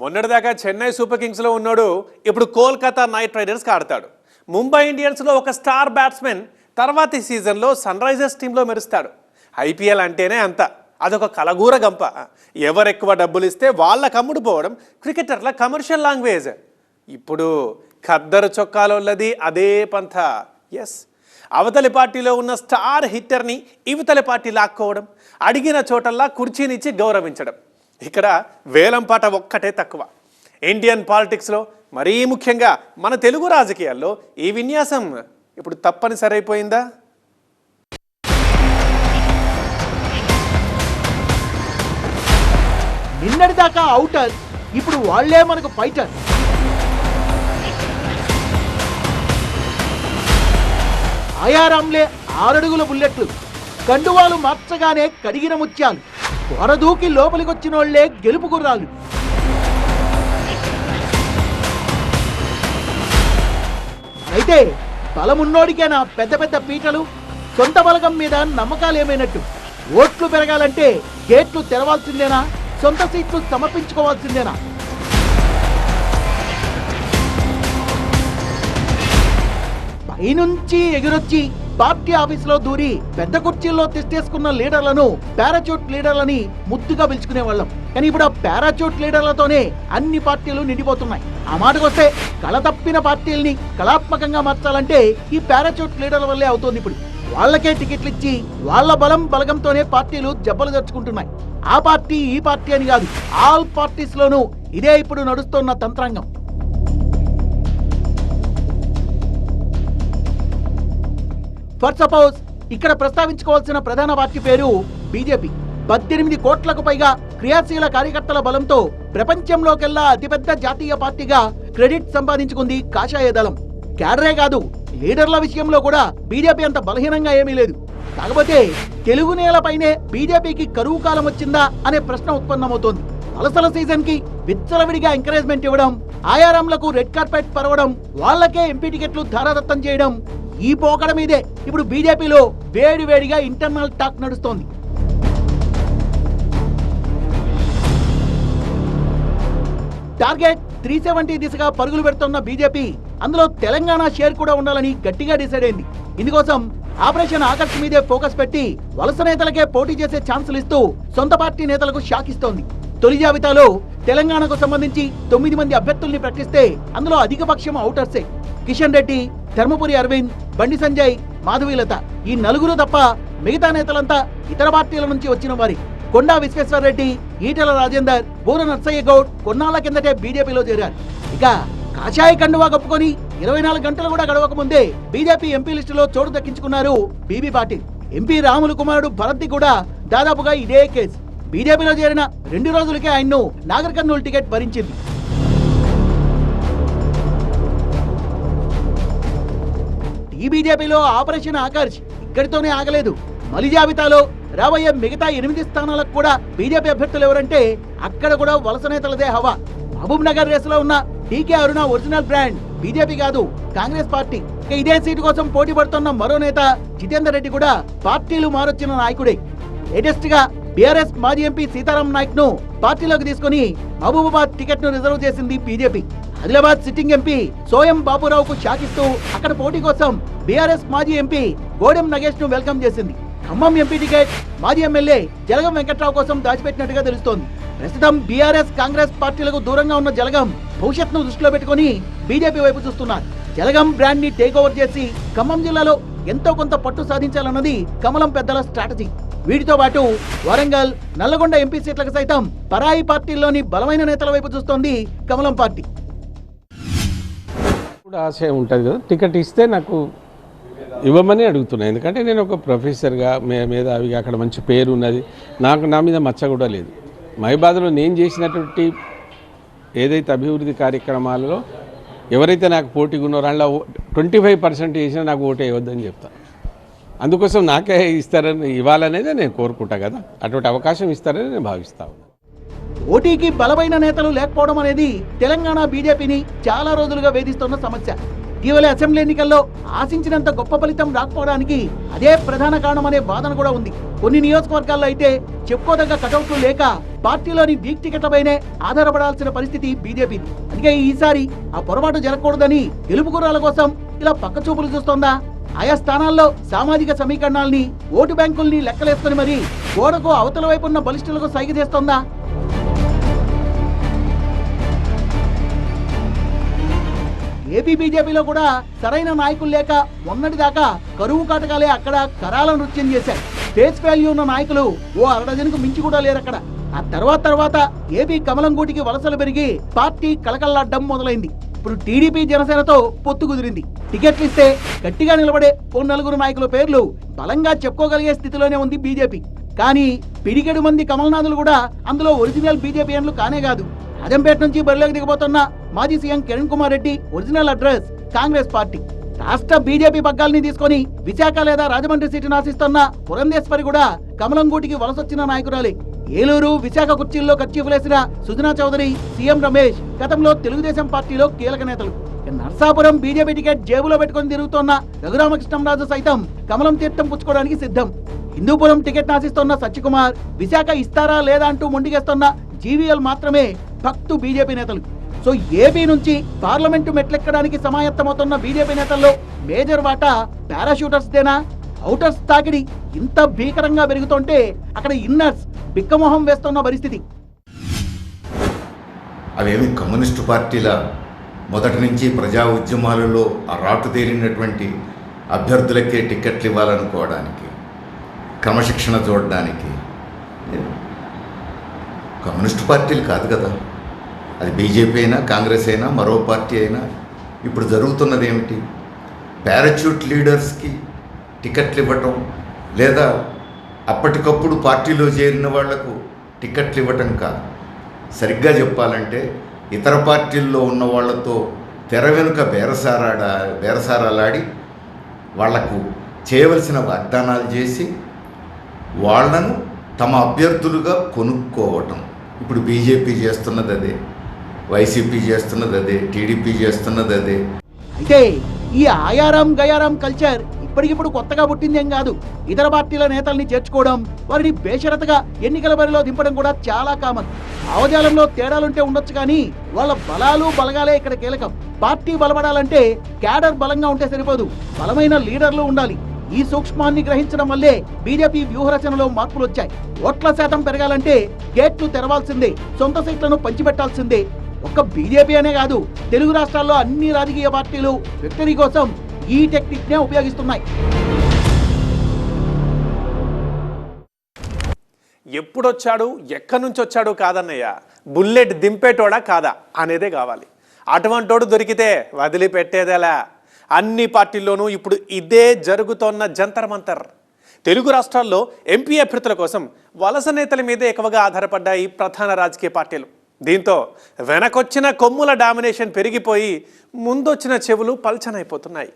మొన్నటిదాకా చెన్నై సూపర్ కింగ్స్లో ఉన్నాడు ఇప్పుడు కోల్కతా నైట్ రైడర్స్కి ఆడతాడు. ముంబై ఇండియన్స్లో ఒక స్టార్ బ్యాట్స్మెన్ తర్వాతి సీజన్లో సన్ రైజర్స్ టీంలో మెరుస్తాడు. ఐపీఎల్ అంటేనే అంత. అదొక కలగూర గంప. ఎవరు ఎక్కువ డబ్బులు ఇస్తే వాళ్ళ కమ్ముడు పోవడం క్రికెటర్ల కమర్షియల్ లాంగ్వేజ్. ఇప్పుడు ఖద్దరు చొక్కాలోళ్ళది అదే పంథ. ఎస్ అవతలి పార్టీలో ఉన్న స్టార్ హిట్టర్ని ఇవతలి పార్టీ లాక్కోవడం అడిగిన చోటల్లా కుర్చీనిచ్చి గౌరవించడం. ఇక్కడ వేలం పాట ఒక్కటే తక్కువ. ఇండియన్ పాలిటిక్స్లో మరీ ముఖ్యంగా మన తెలుగు రాజకీయాల్లో ఈ విన్యాసం ఇప్పుడు తప్పనిసరి అయిపోయిందా నిన్నటిదాకా అవుటర్ ఇప్పుడు వాళ్ళే మనకు ఫైటర్. ఆయారాంలే ఆరడుగుల బుల్లెట్లు కండువాలు మార్చగానే కడిగిన ముత్యాలు. వరదూకి లోపలికొచ్చినోళ్ళే గెలుపు గుర్రాలు. అయితే బలమున్నోడికేనా పెద్ద పెద్ద పీటలు? సొంత బలగం మీద నమ్మకాలు ఏమైనట్టు ఓట్లు పెరగాలంటే గేట్లు తెరవాల్సిందేనా? సొంత సీట్లు సమర్పించుకోవాల్సిందేనా? పైనుంచి ఎగురొచ్చి పార్టీ ఆఫీసులో దూరి పెద్ద కుర్చీల్లో తెస్తేసుకున్న లీడర్లను పారాచూట్ లీడర్లని ముద్దుగా పిలుచుకునే వాళ్ళం కానీ ఇప్పుడు ఆ పారాచూట్ లీడర్లతోనే అన్ని పార్టీలు నిండిపోతున్నాయి. ఆ మాటకొస్తే కళ తప్పిన పార్టీల్ని కళాత్మకంగా మార్చాలంటే ఈ పారాచూట్ లీడర్ల వల్లే అవుతోంది ఇప్పుడు. వాళ్ళకే టికెట్లు ఇచ్చి వాళ్ళ బలం బలగంతోనే పార్టీలు జబ్బలు తెచ్చుకుంటున్నాయి ఆ పార్టీ ఈ పార్టీ అని కాదు ఆల్ పార్టీస్ లోనూ ఇదే ఇప్పుడు నడుస్తున్న తంత్రాంగం. ఫర్ సపోజ్ ఇక్కడ ప్రస్తావించుకోవాల్సిన ప్రధాన పార్టీ పేరు బీజేపీ పద్దెనిమిది కోట్లకు పైగా క్రియాశీల కార్యకర్తల బలంతో ప్రపంచంలోకెల్లా అతిపెద్ద జాతీయ పార్టీగా క్రెడిట్ సంపాదించుకుంది కాషాయ దళం. క్యాడరే కాదు లీడర్ల విషయంలో కూడా బీజేపీ అంత బలహీనంగా ఏమీ లేదు. కాకపోతే తెలుగు నేలపైనే బీజేపీకి కరువు కాలం వచ్చిందా అనే ప్రశ్న ఉత్పన్నమవుతోంది. వలసల సీజన్కి విచ్చలవిడిగా ఎంకరేజ్మెంట్ ఇవ్వడం ఆయారంలకు రెడ్ కార్పెట్ పరవడం వాళ్ళకే ఎంపీ టికెట్లు ధారాదత్తం చేయడం ఈ పోకడ మీదే. ఇప్పుడు బీజేపీలో వేడి వేడిగా ఇంటర్నల్ టాక్ నడుస్తోంది. టార్గెట్ త్రీ సెవెంటీ దిశగా పరుగులు పెడుతున్న బీజేపీ అందులో తెలంగాణ షేర్ కూడా ఉండాలని గట్టిగా డిసైడ్ అయింది. ఇందుకోసం ఆపరేషన్ ఆకర్ష్ మీదే ఫోకస్ పెట్టి వలస నేతలకే పోటీ చేసే ఛాన్సులు ఇస్తూ సొంత పార్టీ నేతలకు షాక్ ఇస్తోంది. తొలి జాబితాలో తెలంగాణకు సంబంధించి తొమ్మిది మంది అభ్యర్థుల్ని ప్రకటిస్తే అందులో అధిక పక్షం ఔటర్సే కిషన్ రెడ్డి ధర్మపురి అరవింద్ బండి సంజయ్ మాధవీలత. ఈ నలుగురు తప్ప మిగతా నేతలంతా ఇతర పార్టీల నుంచి వచ్చిన వారి. కొండా విశ్వేశ్వర రెడ్డి ఈటెల రాజేందర్ బూర నర్సయ్య గౌడ్ కొన్నాళ్ళ కిందటే బీజేపీలో చేరారు. ఇక కాషాయ కండువా కప్పుకొని ఇరవై నాలుగు గంటలు కూడా గడవక ముందే బీజేపీ ఎంపీ లిస్టులో చోటు దక్కించుకున్నారు బీబీ పాటిల్. ఎంపీ రాములు కుమారుడు భరత్ కూడా దాదాపుగా ఇదే కేసు. బీజేపీలో చేరిన రెండు రోజులకే ఆయన్ను నాగర్ కర్నూలు టికెట్ భరించింది. టీబీజేపీలో ఆపరేషన్ ఆకర్ష్ ఇక్కడితోనే ఆగలేదు. మలి జాబితాలో రాబోయే మిగతా ఎనిమిది స్థానాలకు కూడా బీజేపీ అభ్యర్థులు ఎవరంటే అక్కడ కూడా వలస నేతలదే హవా. మహబూబ్ నగర్ రేసులో ఉన్న DK Aruna original brand BJP కాదు కాంగ్రెస్ పార్టీ. ఇక ఇదే సీటు కోసం పోటీ పడుతున్న మరో నేత జితేందర్ రెడ్డి కూడా పార్టీలు మారొచ్చిన నాయకుడే. లేటెస్ట్గా బీఆర్ఎస్ మాజీ ఎంపీ సీతారాం నాయక్ను పార్టీలోకి తీసుకుని మహబూబాబాద్ టికెట్ను రిజర్వ్ చేసింది BJP. Adilabad sitting MP Soyam బాబురావుకు షాకిస్తూ అక్కడ పోటీ కోసం బీఆర్ఎస్ మాజీ ఎంపీ గోడెం నగేష్ను వెల్కమ్ చేసింది. ఖమ్మం ఎంపీ టికెట్ మాజీ ఎమ్మెల్యే జలగం వెంకట్రావు కోసం దాచిపెట్టినట్టుగా తెలుస్తోంది. ప్రస్తుతం బీఆర్ఎస్ కాంగ్రెస్ పార్టీలకు దూరంగా ఉన్న జలగం భవిష్యత్తును దృష్టిలో పెట్టుకుని బీజేపీ వైపు చూస్తున్నారు. జలగం బ్రాండ్ని టేక్ ఓవర్ చేసి ఖమ్మం జిల్లాలో ఎంతో కొంత పట్టు సాధించాలన్నది కమలం పెద్దల స్ట్రాటజీ. వీటితో పాటు వరంగల్ నల్లగొండ ఎంపీ సీట్లకు సైతం పరాయి పార్టీల్లోని బలమైన నేతల వైపు చూస్తోంది కమలం పార్టీ. కూడా ఆశయం ఉంటుంది కదా. టికెట్ ఇస్తే నాకు ఇవ్వమని అడుగుతున్నాను ఎందుకంటే నేను ఒక ప్రొఫెసర్గా మే మేధావిగా అక్కడ మంచి పేరు ఉన్నది. నాకు నా మీద మచ్చ కూడా లేదు. మహిబాద్లో నేను చేసినటువంటి ఏదైతే అభివృద్ధి కార్యక్రమాలలో ఎవరైతే నాకు పోటీగా ఉన్నారో అందులో ట్వంటీ ఫైవ్ పర్సెంట్ చేసినా నాకు ఓటు వేయవద్దని చెప్తాను అందుకోసం నాకే ఇస్తారని ఇవ్వాలనేదే నేను కోరుకుంటా కదా. అటువంటి అవకాశం ఇస్తారని నేను భావిస్తా ఉన్నాను ఓటీకి బలమైన నేతలు లేకపోవడం అనేది తెలంగాణ బీజేపీని చాలా రోజులుగా వేధిస్తున్న సమస్య. ఇటీవల అసెంబ్లీ ఎన్నికల్లో ఆశించినంత గొప్ప ఫలితం రాకపోవడానికి అదే ప్రధాన కారణమనే వాదన కూడా ఉంది. కొన్ని నియోజకవర్గాల్లో అయితే చెప్పుకోదగ్గ కటౌట్లు లేక పార్టీలోని వీక్ టికెట్లపైనే ఆధారపడాల్సిన పరిస్థితి బీజేపీది. అందుకే ఈసారి ఆ పొరపాటు జరగకూడదని గెలుపు గుర్రాల కోసం ఇలా పక్క చూపులు చూస్తోందా? ఆయా స్థానాల్లో సామాజిక సమీకరణాల్ని ఓటు బ్యాంకుల్ని లెక్కలేసుకుని మరి గోడకు అవతల వైపు ఉన్న బలిష్ఠులకు సైగ చేస్తోందా? ఏపీ బీజేపీలో కూడా సరైన నాయకులు లేక మొన్నటిదాకా కరువు కాటకాలే అక్కడ కరాల నృత్యం చేశాయి. స్టేజ్ వాల్యూ ఉన్న నాయకులు ఓ అరడజనుకు మించి కూడా లేరు అక్కడ. ఆ తర్వాత తర్వాత ఏపీ కమలం గూటికి వలసలు పెరిగి పార్టీ కలకల్లాడ్డం మొదలైంది. ఇప్పుడు టీడీపీ జనసేనతో పొత్తు కుదిరింది. టికెట్లు ఇస్తే గట్టిగా నిలబడే ఓ నలుగురు నాయకుల పేర్లు బలంగా చెప్పుకోగలిగే స్థితిలోనే ఉంది బీజేపీ. కానీ పిడికెడు మంది కమల్నాథులు కూడా అందులో ఒరిజినల్ బీజేపీఎన్లు కానే కాదు. అజంపేట నుంచి బరిలోకి దిగబోతున్న మాజీ CM Kiran Kumar Reddy original address Congress party. రాష్ట్ర బీజేపీ పగ్గాల్ని తీసుకొని విశాఖ లేదా రాజమండ్రి సీటును ఆశిస్తున్న పురంధేశ్వరి కూడా కమలంగూటికి వలసొచ్చిన నాయకురాలే. ఏలూరు విశాఖ కుర్చీల్లో ఖర్చీఫులేసిన సుజనా చౌదరి సీఎం రమేష్ గతంలో తెలుగుదేశం పార్టీలో కీలక నేతలు. నర్సాపురం బీజేపీ టికెట్ జేబులో పెట్టుకొని తిరుగుతోన్న రఘురామకృష్ణంరాజు సైతం కమలం తీర్థం పుచ్చుకోవడానికి సిద్ధం. హిందూపురం టికెట్ నాశిస్తున్న సత్యకుమార్ విశాఖ ఇస్తారా లేదా అంటూ మొండిగేస్తున్న జీవీఎల్ మాత్రమే భక్తు బీజేపీ నేతలు. సో ఏపీ నుంచి పార్లమెంటు మెట్లెక్కడానికి సమాయత్తమవుతున్న బీజేపీ నేతల్లో మేజర్ వాటా పారాషూటర్స్ దేనా? అవుటర్స్ తాకిడి ఇంత భీకరంగా పెరుగుతుంటే అక్కడ ఇన్నర్స్ బిక్కమొహం వేస్తున్న పరిస్థితి. అవేమి కమ్యూనిస్టు పార్టీల మొదటి నుంచి ప్రజా ఉద్యమాలలో ఆ రాటు అభ్యర్థులకే టిక్కెట్లు ఇవ్వాలనుకోవడానికి క్రమశిక్షణ చూడడానికి. కమ్యూనిస్టు పార్టీలు కాదు కదా. అది బీజేపీ అయినా కాంగ్రెస్ అయినా మరో పార్టీ అయినా ఇప్పుడు జరుగుతున్నది ఏమిటి పారాచ్యూట్ లీడర్స్కి టికెట్లు ఇవ్వటం లేదా అప్పటికప్పుడు పార్టీలో చేరిన వాళ్ళకు టికెట్లు ఇవ్వటం కాదు. సరిగ్గా చెప్పాలంటే ఇతర పార్టీల్లో ఉన్న వాళ్ళతో తెర వెనుక బేరసారాడా బేరసారాలాడి వాళ్ళకు చేయవలసిన వాగ్దానాలు చేసి వాళ్ళను తమ అభ్యర్థులుగా కొనుక్కోవటం. ఇప్పుడు బీజేపీ చేస్తున్నది అదే వైసీపీ చేస్తున్నది అదే టీడీపీ చేస్తున్నది అదే. అంటే ఈ ఆయారాం గయారాం కల్చర్ ఇప్పటికిప్పుడు కొత్తగా పుట్టిందేం కాదు. ఇతర పార్టీల నేతల్ని చేర్చుకోవడం వారిని బేషరతగా ఎన్నికల బరిలో దింపడం కూడా చాలా కామన్. అవజాలంలో తేడాలుంటే ఉండొచ్చు కానీ వాళ్ళ బలాలు బలగాలే ఇక్కడ కీలకం. పార్టీ బలపడాలంటే క్యాడర్ బలంగా ఉంటే సరిపోదు. బలమైన లీడర్లు ఉండాలి. ఈ సూక్ష్మాన్ని గ్రహించడం వల్లే బీజేపీ వ్యూహరచనలో మార్పులు వచ్చాయి ఓట్ల శాతం పెరగాలంటే గేట్లు తెరవాల్సిందే సొంత సీట్లను పంచిపెట్టాల్సిందే. ఒక్క బీజేపీ అనే కాదు తెలుగు రాష్ట్రాల్లో అన్ని రాజకీయ పార్టీలు విక్టరీ కోసం ఈ టెక్నిక్నే ఉపయోగిస్తున్నాయి. ఎప్పుడొచ్చాడు? ఎక్కడి నుంచి వచ్చాడు కాదన్నయ్య? బుల్లెట్ దింపేటోడా కాదా? అనేదే కావాలి. అటువంటోడు దొరికితే వదిలిపెట్టేదేలా. అన్ని పార్టీల్లోనూ ఇప్పుడు ఇదే జరుగుతోన్న జంతర్ మంతర్ తెలుగు రాష్ట్రాల్లో ఎంపీ అభ్యర్థుల కోసం వలస నేతల మీదే ఎక్కువగా ఆధారపడ్డాయి ప్రధాన రాజకీయ పార్టీలు. దీంతో వెనకొచ్చిన కొమ్ముల డామినేషన్ పెరిగిపోయి ముందొచ్చిన చెవులు పల్చనైపోతున్నాయి.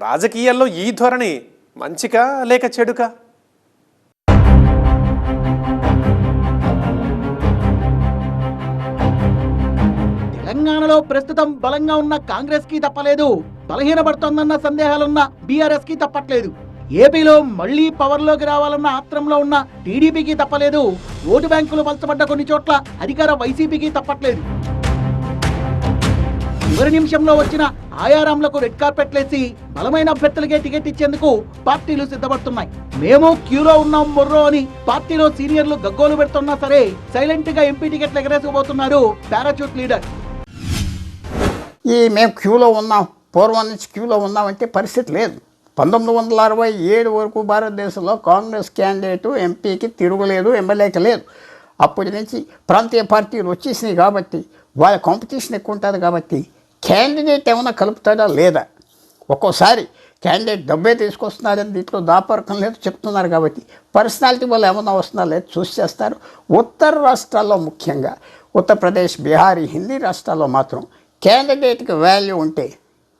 రాజకీయాల్లో ఈ ధోరణి మంచికా లేక చెడుకా? తెలంగాణలో ప్రస్తుతం బలంగా ఉన్న కాంగ్రెస్కి తప్పలేదు. బలహీనపడుతోందన్న సందేహాలున్న బీఆర్ఎస్కి తప్పట్లేదు. ఏపీలో మళ్ళీ పవర్లోకి రావాలన్న ఆత్రంలో ఉన్న టీడీపీకి తప్పలేదు. ఓటు బ్యాంకులు పలచబడ్డ కొన్ని చోట్ల అధికార వైసీపీకి తప్పట్లేదు. చివరి నిమిషంలో వచ్చిన ఆయారాంలకు రెడ్ కార్పెట్లేసి బలమైన అభ్యర్థులకే టికెట్ ఇచ్చేందుకు పార్టీలు సిద్ధపడుతున్నాయి. మేము క్యూలో ఉన్నాం మొర్రో అని పార్టీలో సీనియర్లు గగ్గోలు పెడుతున్నా సరే సైలెంట్గా ఎంపీ టికెట్లు ఎగరేసుకుపోతున్నారు పారాచూట్ లీడర్. ఈ మేము క్యూలో ఉన్నాం పూర్వం నుంచి క్యూలో ఉన్నామంటే పరిస్థితి లేదు. పంతొమ్మిది వందల అరవై ఏడు వరకు భారతదేశంలో కాంగ్రెస్ క్యాండిడేటు ఎంపీకి తిరుగులేదు ఎమ్మెల్యేకి లేదు. అప్పటి నుంచి ప్రాంతీయ పార్టీలు వచ్చేసినాయి కాబట్టి వాళ్ళ కాంపిటీషన్ ఎక్కువ ఉంటుంది కాబట్టి క్యాండిడేట్ ఏమైనా కలుపుతాడా లేదా? ఒక్కోసారి క్యాండిడేట్ డబ్బే తీసుకొస్తున్నారని దీంట్లో దాపరకం లేదు చెప్తున్నారు కాబట్టి పర్సనాలిటీ వల్ల ఏమైనా వస్తుందా లేదు చూసి చేస్తారు. ఉత్తర రాష్ట్రాల్లో ముఖ్యంగా ఉత్తరప్రదేశ్ బీహార్ హిందీ రాష్ట్రాల్లో మాత్రం క్యాండిడేట్కి వాల్యూ ఉంటే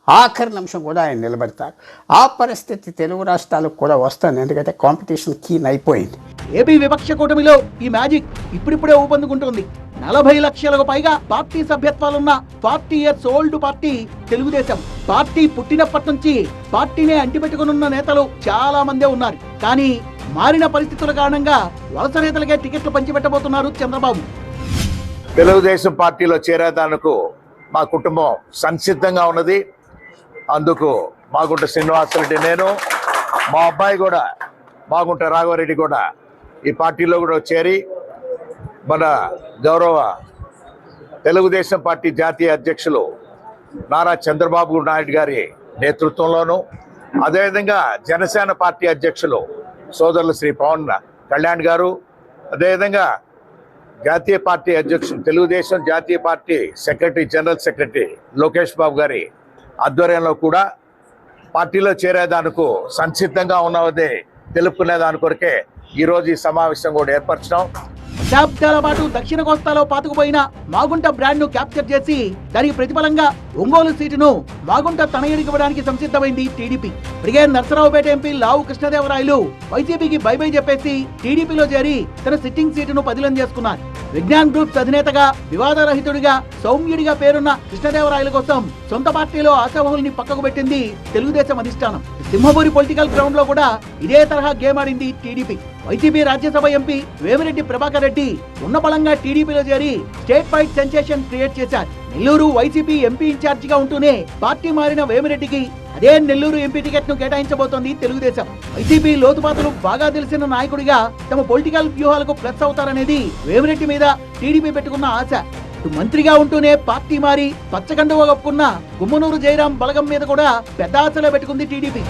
ఆఖరి నిమిషం కూడా ఆయన నిలబెడతారు. ఆ పరిస్థితి తెలుగు రాష్ట్రాలకు కూడా వస్తుంది. ఎందుకంటే కాంపిటీషన్ కీన్ అయిపోయింది. ఏపీ విపక్ష కూటమిలో ఈ మ్యాజిక్ ఇప్పుడిప్పుడే ఊపందుకుంటుంది. నలభై లక్షలకు పైగా party సభ్యత్వాలున్న forty years old party Telugu Desam. Party పుట్టినప్పటి నుంచి పార్టీనే అంటిపెట్టుకునున్న నేతలు చాలా మందే ఉన్నారు. కానీ మారిన పరిస్థితుల కారణంగా వలస నేతలకే టికెట్లు పంచిపెట్టబోతున్నారు చంద్రబాబు. తెలుగుదేశం పార్టీలో చేరేదానికి మా కుటుంబం సంసిద్ధంగా ఉన్నది. అందుకు మాగుంట శ్రీనివాసరెడ్డి నేను మా అబ్బాయి కూడా మాగుంట రాఘవరెడ్డి కూడా ఈ పార్టీలో కూడా చేరి మన గౌరవ తెలుగుదేశం పార్టీ జాతీయ అధ్యక్షులు నారా చంద్రబాబు నాయుడు గారి నేతృత్వంలోనూ అదేవిధంగా జనసేన పార్టీ అధ్యక్షులు సోదరులు శ్రీ పవన్ కళ్యాణ్ గారు అదేవిధంగా జాతీయ పార్టీ అధ్యక్షుడు తెలుగుదేశం జాతీయ party secretary general secretary Lokesh Babu గారి ఆధ్వర్యంలో కూడా పార్టీలో చేరేదానికి సంసిద్ధంగా ఉన్నదే తెలుపుకునే దాని కొరకే ఈరోజు ఈ సమావేశం కూడా ఏర్పరచడం దశాబ్దాల పాటు దక్షిణ కోస్తాలో పాతుకుపోయిన మాగుంట బ్రాండ్ను క్యాప్చర్ చేసి దానికి ప్రతిఫలంగా ఒంగోలు సీటును మాగుంట తనయుడికి ఇవ్వడానికి సంసిద్ధమైంది TDP. Brigade Narasaraopet MP Lavu Krishnadevarayalu వైసీపీకి బై బై చెప్పేసి టీడీపీలో చేరి తన సిట్టింగ్ సీటును పదిలం చేసుకున్నారు. విజ్ఞాన్ గ్రూప్స్ అధినేతగా వివాదరహితుడిగా సౌమ్యుడిగా పేరున్న కృష్ణదేవరాయల కోసం సొంత పార్టీలో ఆశావహుల్ని పక్కకు పెట్టింది తెలుగుదేశం అధిష్టానం. సింహపూరి పొలిటికల్ గ్రౌండ్లో కూడా ఇదే తరహా గేమ్ ఆడింది TDP. YCP Rajya Sabha MP Vemireddy Prabhakar Reddy ఉన్న బలంగా టీడీపీలో చేరి స్టేట్ వైడ్ సెన్సేషన్ క్రియేట్ చేశారు. నెల్లూరు వైసీపీ ఎంపీ ఇన్ఛార్జ్గా ఉంటూనే పార్టీ మారిన వేమిరెడ్డికి అదే నెల్లూరు ఎంపీ టికెట్ను కేటాయించబోతోంది తెలుగుదేశం. వైసీపీ లోతుపాతలు బాగా తెలిసిన నాయకుడిగా తమ పొలిటికల్ వ్యూహాలకు ప్లస్ అవుతారనేది వేమిరెడ్డి మీద టీడీపీ పెట్టుకున్న ఆశ. మంత్రిగా ఉంటూనే పార్టీ మారి పచ్చగండువ ఒప్పుకున్న గుమ్మనూరు జయరాం బలగం మీద కూడా పెద్ద ఆశలో పెట్టుకుంది టీడీపీ.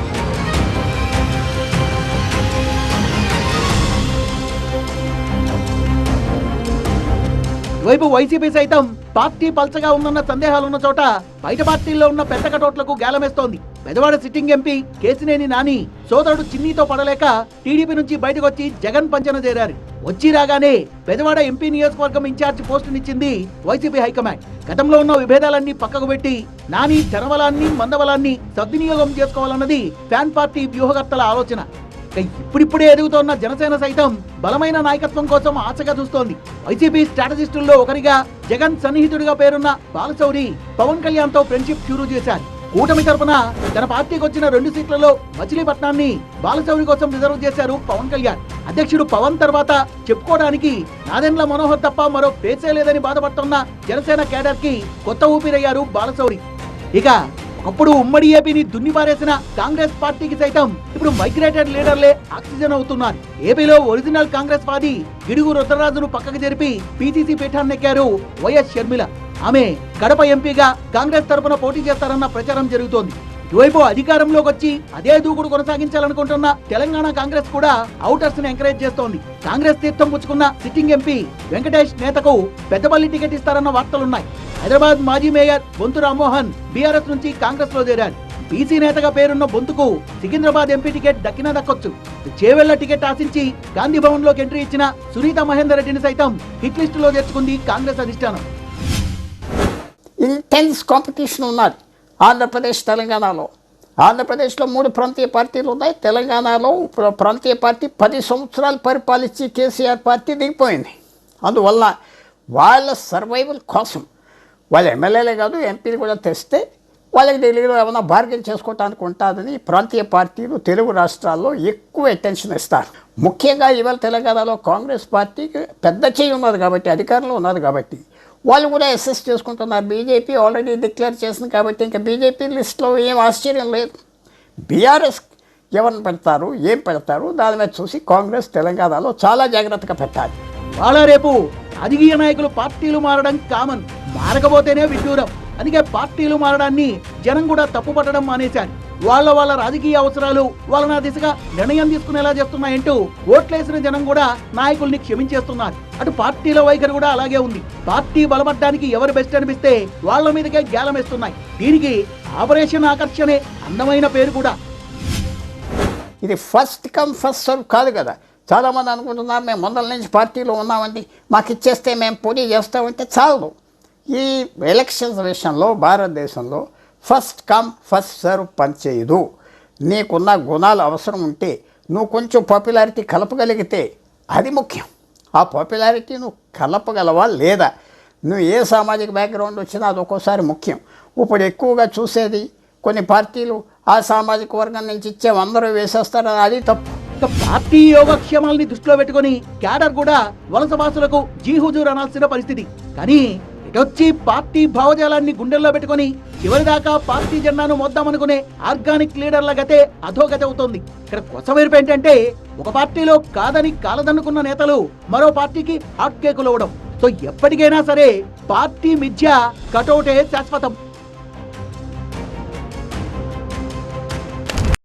వైపు వైసీపీ సైతం పార్టీ పల్చగా ఉందన్న సందేహాలున్న చోట బయట పార్టీల్లో ఉన్న పెద్ద కటోట్లకు గేలమేస్తోంది. పెదవాడ సిట్టింగ్ ఎంపీ కేసినేని నాని సోదరుడు చిన్నీతో పడలేక టీడీపీ నుంచి బయటకు వచ్చి జగన్ పంచన చేరారు. వచ్చి రాగానే పెదవాడ ఎంపీ నియోజకవర్గం ఇన్ఛార్జ్ పోస్టునిచ్చింది వైసీపీ హైకమాండ్. గతంలో ఉన్న విభేదాలన్నీ పక్కకు పెట్టి నాని ధనబలాన్ని మందవలాన్ని సద్వినియోగం చేసుకోవాలన్నది ఫ్యాన్ పార్టీ వ్యూహకర్తల ఆలోచన. ఇప్పుడిప్పుడే ఎదుగుతోన్న జనసేన సైతం బలమైన నాయకత్వం కోసం ఆశగా చూస్తోంది. వైసీపీ స్ట్రాటజిస్టుల్లో ఒకరిగా జగన్ సన్నిహితుడిగా పేరున్న బాలశౌరి పవన్ కళ్యాణ్తో ఫ్రెండ్షిప్ షురూ చేశారు. కూటమి తరపున తన పార్టీకి వచ్చిన రెండు సీట్లలో మచిలీపట్నాన్ని బాలచౌరి కోసం రిజర్వ్ చేశారు పవన్ కళ్యాణ్. అధ్యక్షుడు పవన్ తర్వాత చెప్పుకోవడానికి నాదెండ్ల మనోహర్ తప్ప మరో పేసే లేదని బాధపడుతున్న జనసేన కేడర్కి కొత్త ఊపిరయ్యారు బాలచౌరి ఇక అప్పుడు ఉమ్మడి ఏపీని దున్నిపారేసిన కాంగ్రెస్ పార్టీకి సైతం ఇప్పుడు మైగ్రేటెడ్ లీడర్లే ఆక్సిజన్ అవుతున్నారు. ఏపీలో ఒరిజినల్ కాంగ్రెస్ వాది గిడుగు రుద్రరాజును పక్కకు జరిపి పీసీసీ పీఠాన్నెక్కారు వైఎస్ షర్మిల. ఆమె కడప ఎంపీగా కాంగ్రెస్ తరపున పోటీ చేస్తారన్న ప్రచారం జరుగుతోంది. ఇటువైపు అధికారంలోకి వచ్చి అదే దూకుడు కొనసాగించాలనుకుంటున్న తెలంగాణ కాంగ్రెస్ కూడా అవుటర్స్ను ఎంకరేజ్ చేస్తోంది. కాంగ్రెస్ తీర్థం పుచ్చుకున్న సిట్టింగ్ ఎంపీ వెంకటేష్ నేతకు పెద్దపల్లి టికెట్ ఇస్తారన్న వార్తలున్నాయి. హైదరాబాద్ మాజీ మేయర్ బొంతు రామ్మోహన్ బీఆర్ఎస్ నుంచి కాంగ్రెస్లో చేరారు. బీసీ నేతగా పేరున్న బొంతుకు సికింద్రాబాద్ ఎంపీ టికెట్ దక్కినా దక్కొచ్చు. చేవెళ్ళ టికెట్ ఆశించి గాంధీ భవన్లోకి ఎంట్రీ ఇచ్చిన సునీత మహేందర్ రెడ్డిని సైతం హిట్ లిస్ట్లో చేర్చుకుంది కాంగ్రెస్ అధిష్టానం. ఇంటెన్స్ కాంపిటీషన్ ఉన్నది ఆంధ్రప్రదేశ్ తెలంగాణలో. ఆంధ్రప్రదేశ్లో మూడు ప్రాంతీయ పార్టీలు ఉన్నాయి. తెలంగాణలో ప్రాంతీయ పార్టీ పది సంవత్సరాలు పరిపాలించి కేసీఆర్ పార్టీ దిగిపోయింది. అందువల్ల వాళ్ళ సర్వైవల్ కోసం వాళ్ళు ఎమ్మెల్యేలే కాదు ఎంపీలు కూడా తెస్తే వాళ్ళకి ఢిల్లీలో ఏమైనా బార్గెన్ చేసుకోవటానికి ఉంటుందని ప్రాంతీయ పార్టీలు తెలుగు రాష్ట్రాల్లో ఎక్కువ అటెన్షన్ ఇస్తారు. ముఖ్యంగా ఇవాళ తెలంగాణలో కాంగ్రెస్ పార్టీకి పెద్ద చేయి ఉన్నది కాబట్టి అధికారంలో ఉన్నది కాబట్టి వాళ్ళు కూడా అసెస్ చేసుకుంటున్నారు. బీజేపీ ఆల్రెడీ డిక్లేర్ చేసింది కాబట్టి ఇంకా బీజేపీ లిస్ట్లో ఏం ఆశ్చర్యం లేదు. బీఆర్ఎస్ ఎవరిని పెడతారు ఏం పెడతారు దాని మీద చూసి కాంగ్రెస్ తెలంగాణలో చాలా జాగ్రత్తగా పెట్టాలి. వాళ్ళ రేపు రాజకీయ నాయకులు పార్టీలు మారడం కామన్ మారకపోతేనే విడ్డూరం. అందుకే పార్టీలు మారడాన్ని జనం కూడా తప్పుపట్టడం మానేశారు. వాళ్ళ వాళ్ళ రాజకీయ అవసరాలు వాళ్ళ నా దిశగా నిర్ణయం తీసుకునేలా చేస్తున్నాయంటూ ఓట్లేసిన జనం కూడా నాయకుల్ని క్షమించేస్తున్నారు. అటు పార్టీల వైఖరి కూడా అలాగే ఉంది. పార్టీ బలపడ్డానికి ఎవరు బెస్ట్ అనిపిస్తే వాళ్ళ మీదకే గ్యాలం వేస్తున్నాయి. దీనికి ఆపరేషన్ ఆకర్షణే అందమైన పేరు కూడా. ఇది ఫస్ట్ కమ్ ఫస్ట్ సర్వ్ కాదు కదా. చాలామంది అనుకుంటున్నారు మేము ముందల నుంచి పార్టీలో ఉన్నామండి. మాకు ఇచ్చేస్తే మేము పోటీ చేస్తామంటే చాలు ఈ ఎలక్షన్స్ విషయంలో భారతదేశంలో ఫస్ట్ కమ్ ఫస్ట్ సర్వ్ పనిచేయదు. నీకున్న గుణాలు అవసరం ఉంటే నువ్వు కొంచెం పాపులారిటీ కలపగలిగితే అది ముఖ్యం. ఆ పాపులారిటీ నువ్వు కలపగలవా లేదా? నువ్వు ఏ సామాజిక బ్యాక్గ్రౌండ్ వచ్చినా అది ఒక్కోసారి ముఖ్యం. ఇప్పుడు ఎక్కువగా చూసేది కొన్ని పార్టీలు ఆ సామాజిక వర్గం నుంచి ఇచ్చే అందరూ వేసేస్తారు అది తప్పు. పార్టీ యోగక్షేమాలని దృష్టిలో పెట్టుకొని క్యాడర్ కూడా వలస వాసులకు జీ హుజూర్ అనాల్సిన పరిస్థితి. కానీ ఇటొచ్చి పార్టీ భావజాలాన్ని గుండెల్లో పెట్టుకొని చివరిదాకా పార్టీ జెండాను మోద్దామనుకునే ఆర్గానిక్ లీడర్ల గతే అధోగతి అవుతోంది. ఇక్కడ కొసవేర్పు ఏంటంటే ఒక పార్టీలో కాదని కాలదన్నుకున్న నేతలు మరో పార్టీకి హాట్ కేకులు ఇవ్వడం సో ఎప్పటికైనా సరే పార్టీ మిథ్య కటౌటే శాశ్వతం.